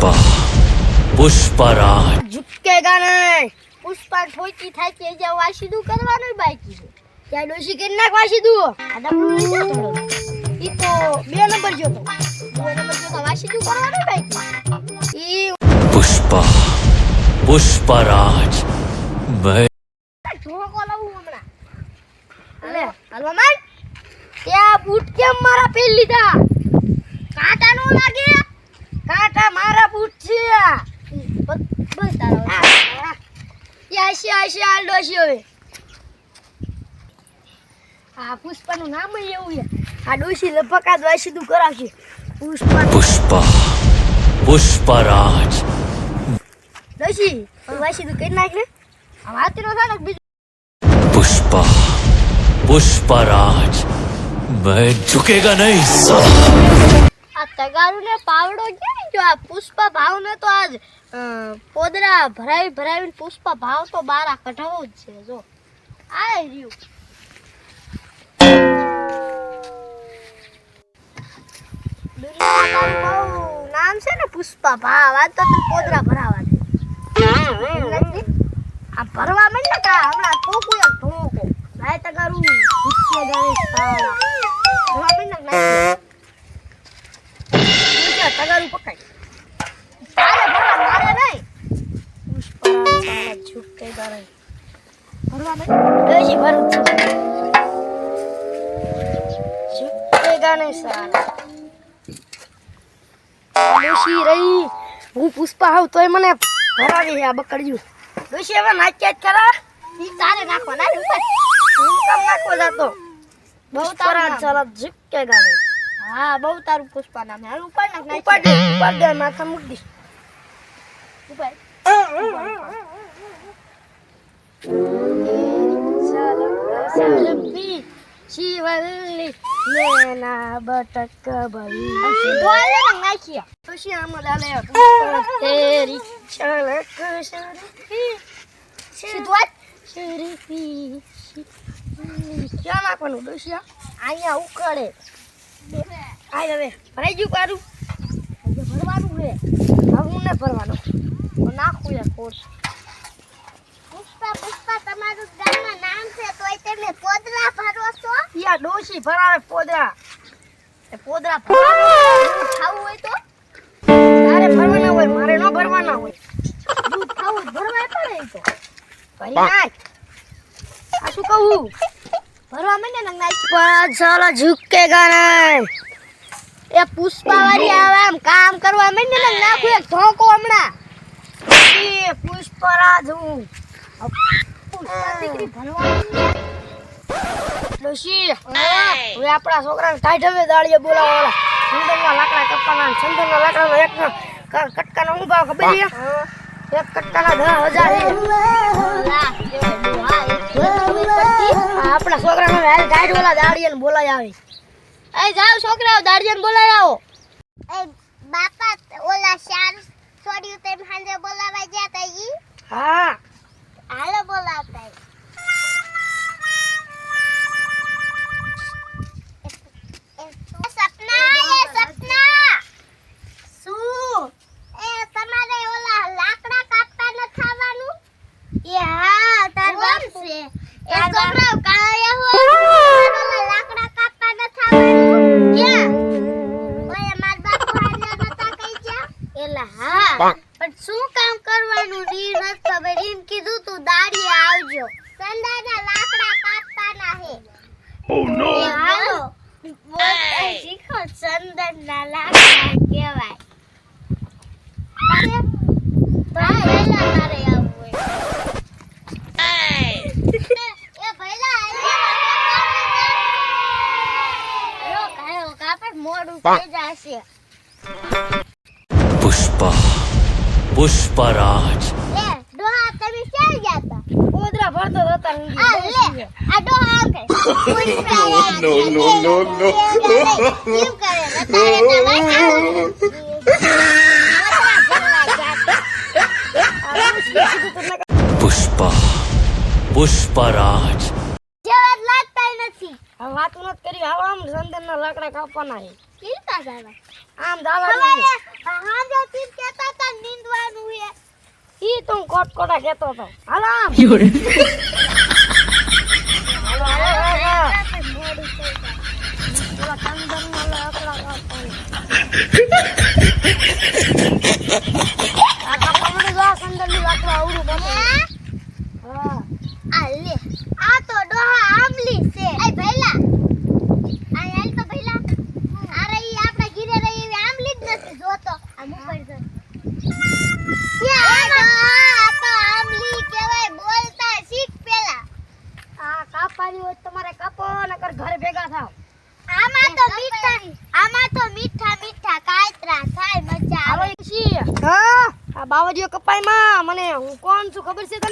પુષ્પા. પુષ્પરાજ ઝુકે ગાને. પુષ્પા ઠોકી થાય કે જે વાસીદું કરવાનું બાકી છે. ત્યાં ડોશી કરી નાખ વાસીદું ઈ તો બે નંબર જો તો. બે નંબર જો તો વાસીદું કરવાનું બાકી ઈ પુષ્પા. પુષ્પરાજ મેં ઠોકો લાવું હમણાં. અલે હલવા માર ત્યાં બૂટ કેમ મારા પેલ લીધા. કાંટા મારા પૂછ્યા છે. બસ તારા આશી આશી આલ્ડો છે હવે? આ પુષ્પાનું નામ એવું છે. આ ડોશી લગભગ આ દ્વાશી તું કરાવશે. પુષ્પા. પુષ્પા. પુષ્પરાજ. ડોશી દ્વાશી તું કઈ નાખ ને. આ વાત નો થાય બીજું. પુષ્પા. પુષ્પરાજ. મેં ઝુકેગા નહીં. સા આ તગારું ને પાવડો ક્યાં જો આ પુષ્પા ભાવ ને તો આજ પોદરા ભરાવી ભરાવીને પુષ્પા ભાવ તો બારા કઢાવો જ છે, જો. આ રહ્યું. નામ છે ને પુષ્પા ભાવ આજ તો પોદરા ભરાવા દે આ ભરવા માંડ ને કા હમણાં ઠોકું એક ઠોકો લાય તગારું ભૂસ્યો ગણેશ સાલા ભરવા માંડ ને નાખી. ઊંચા તગારું પકડ તારે ભરવા મારે નહીં. પુષ્પરાજ સાલા ઝુકેગા નહીં ભરવા માંડ ડોશી ભરું. છું ઝુકેગા નહીં સાલા. ડોશી રહી. હું પુષ્પા હોઉં તોય મને ભરાવી આ બકડ્યું ડોશી હવે નાચ્યા જ ખરા ઈ તારે નાખવા ના ઉપર. હું કામ નાખવા જાતો? બહુ તારા ચાલા હા બહુ તારું પુષ્પા નામ. હાલ ઉપર નાખ ઉપર દે ઉપર દે માથા મૂક દી. ઉપર શિવલ્લી મેના બટક ભરી. ડોલે નાખી. ખુશી આમ તેરી છલક શરફી શિદવત શરફી ક્યાં નાખવાનું અહીંયા ઉકળે આ હવે ભરાઈ ગયું કારું ભરવાનું છે. હવે હું ને ભરવાનું? તો નાખું યાર કોર્સ પુષ્પા પુષ્પા તમારું ગામમાં નામ છે તોય તમે પોદરા ભરો છો? યા ડોશી ભરાવે પોદરા. એ પોદરા ખાવું હોય તો? તારે ભરવાના હોય મારે ન ભરવાના હોય. દૂધ ખાવું ભરવા પડે તો. ભરી નાખ. આ શું કહું? ભરવા માંડે ને પર ચાલો ઝુકેગા નહીં એ પુષ્પા વાળી આવે એમ કામ કરવા માંડે ને નાખું એક ધોકો હમણાં પુષ્પરાજ હું પુષ્પા દીકરી છોકરાને કાઢ દાળીએ બોલાવો ચંદનના લાકડા કપવાના ચંદનના લાકડાનો એક કટકાનો શું ખબર છે એક કટકાના દસ હજાર આપણા છોકરાને હાલ કાઢ ઓલા દાળીએ બોલાય આવી. એ જાવ છોકરાઓ દાળીએ બોલાય આવો. એ બાપા ઓલા શાર છોડ્યું તેમ હાંજે બોલાવા ગયા તા ઈ? હા. હાલો બોલાવતા ઈ. કાળિયા હોય Pushparaj no, no, no, no. Pushpa Pushparaj ઝાડા કાપવાના છે કેટલા ઝાડા આમ ઝાડા હા? જો તીન કહેતા તા નીંદવાનું છે ઈ તો હું કોટ કોટા કહેતો હતો. હાલ આમ. મોડી થઈ आया हूँ कौन सो खबर से तो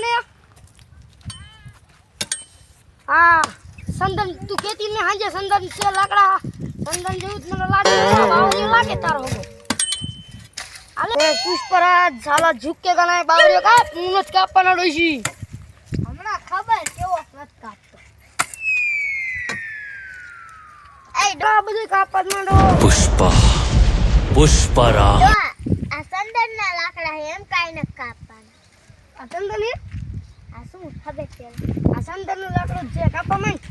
आ संदन तू खेती में हाँ जे संदन से लग संदन जो उसमें लगा बावरी लगे तार होगे अरे कुछ पर झाला झुक के गना बावरी का मुनस का पना डोशी हमारा खबर क्यों अपना काट ऐ डा बजे का पना डो पुष्पा पुष्परा संदन ना लाख हम काई ना काप આ સંદન એ આ શું ખબર છે આ સંદનનું લાકડું છે કાપવા માંડ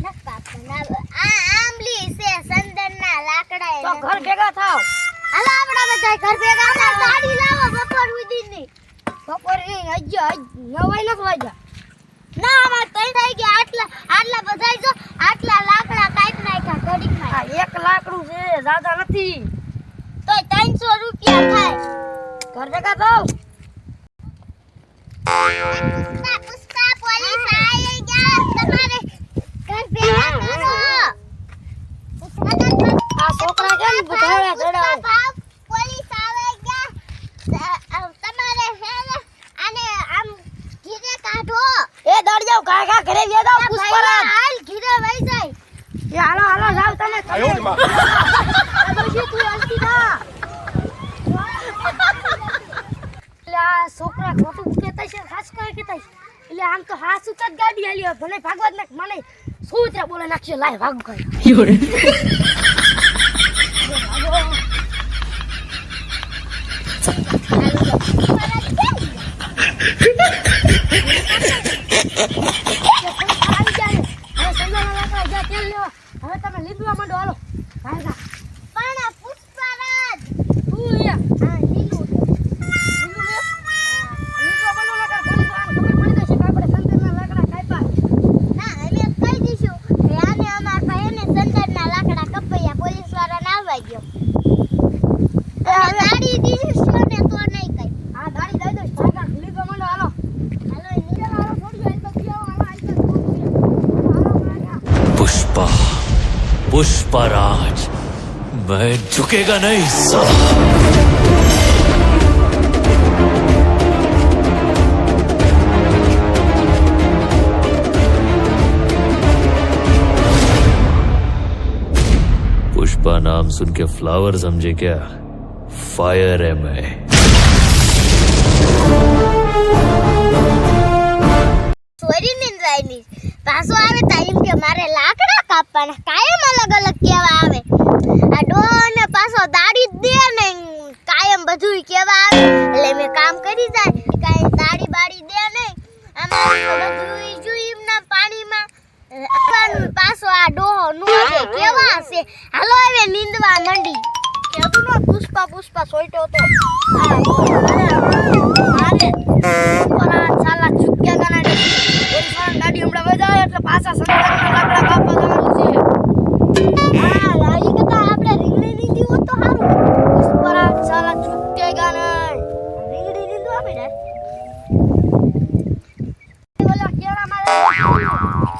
ન કાપવાના આ આંબલી છે સંદનના લાકડા તો એ ઘર ભેગા થાવ હાલો આપણા બધા ઘર ભેગા થાવ ગાડી લાવો બપોર સુધીની બપોરે નહીં હજી નવાઈ નથી વાગ્યા ના અમાર તઈ થઈ ગયા આટલા આટલા બધાય જો આટલા લાકડા કાઢી નાખ્યા ઘડીકમાં આ એક લાકડું છે જ્યાદા નથી તોય 300 રૂપિયા થાય ઘર ભેગા થાવ Bye. એટલે આમ તો હાસ ઉતર ગાડી હાલી ભલે ભાગવા નાખ મને શું ઉતરા બોલે નાખશે લાય ભાગ 人，હવે તમે લીધવા માંડો હાલો. ભાગા पुष्पराज मैं झुकेगा नहीं। सर पुष्पा नाम सुन के फ्लावर समझे क्या? फायर है मैं। पासो आवे टाइम के मारे लाकड़ा કાપવાના કાયમ અલગ અલગ કેવા આવે. આ ડોને પાછો દાડી દે ને કાયમ બધું કેવા આવે. એટલે મેં કામ કરી જાય, કાંઈ દાડી બાડી દે નહીં. આમ બધું જોઈ ના પાણીમાં. પાછો આ ડોહો નું કેવા છે હાલો હવે નીંદવા મંડી. કેવું પુષ્પા પુષ્પા સોઈટો તો. મારે. ઓલા સાલા ચૂક્યા ગાના ગાડી હમણાં વજાવે એટલે પાછા સંતાનના ઓલા કેળા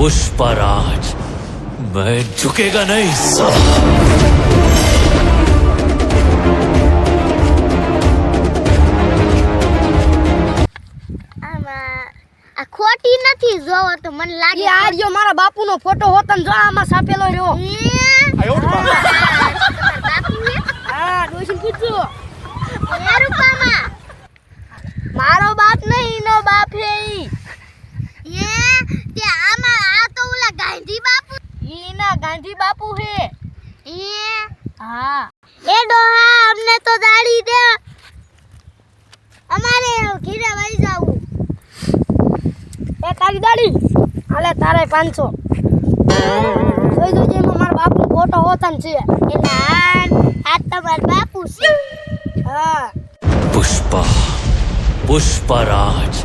पुष्पराज मैं झुकेगा नहीं। सर ખોટી નથી જોવો તો મને લાગે આર્યો મારા બાપુનો ફોટો હોતન જો આમાં સાપેલો રહ્યો. पाँच सौ कोई तो जी हमारे बापू फ़ोटो होता नहीं है इनान आज तो मेरे बापू से पुष्पा पुष्पा राज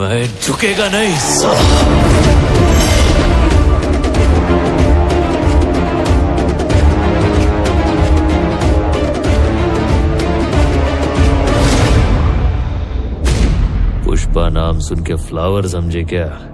मैं झुकेगा नहीं सर पुष्पा नाम सुन के फ्लावर समझे क्या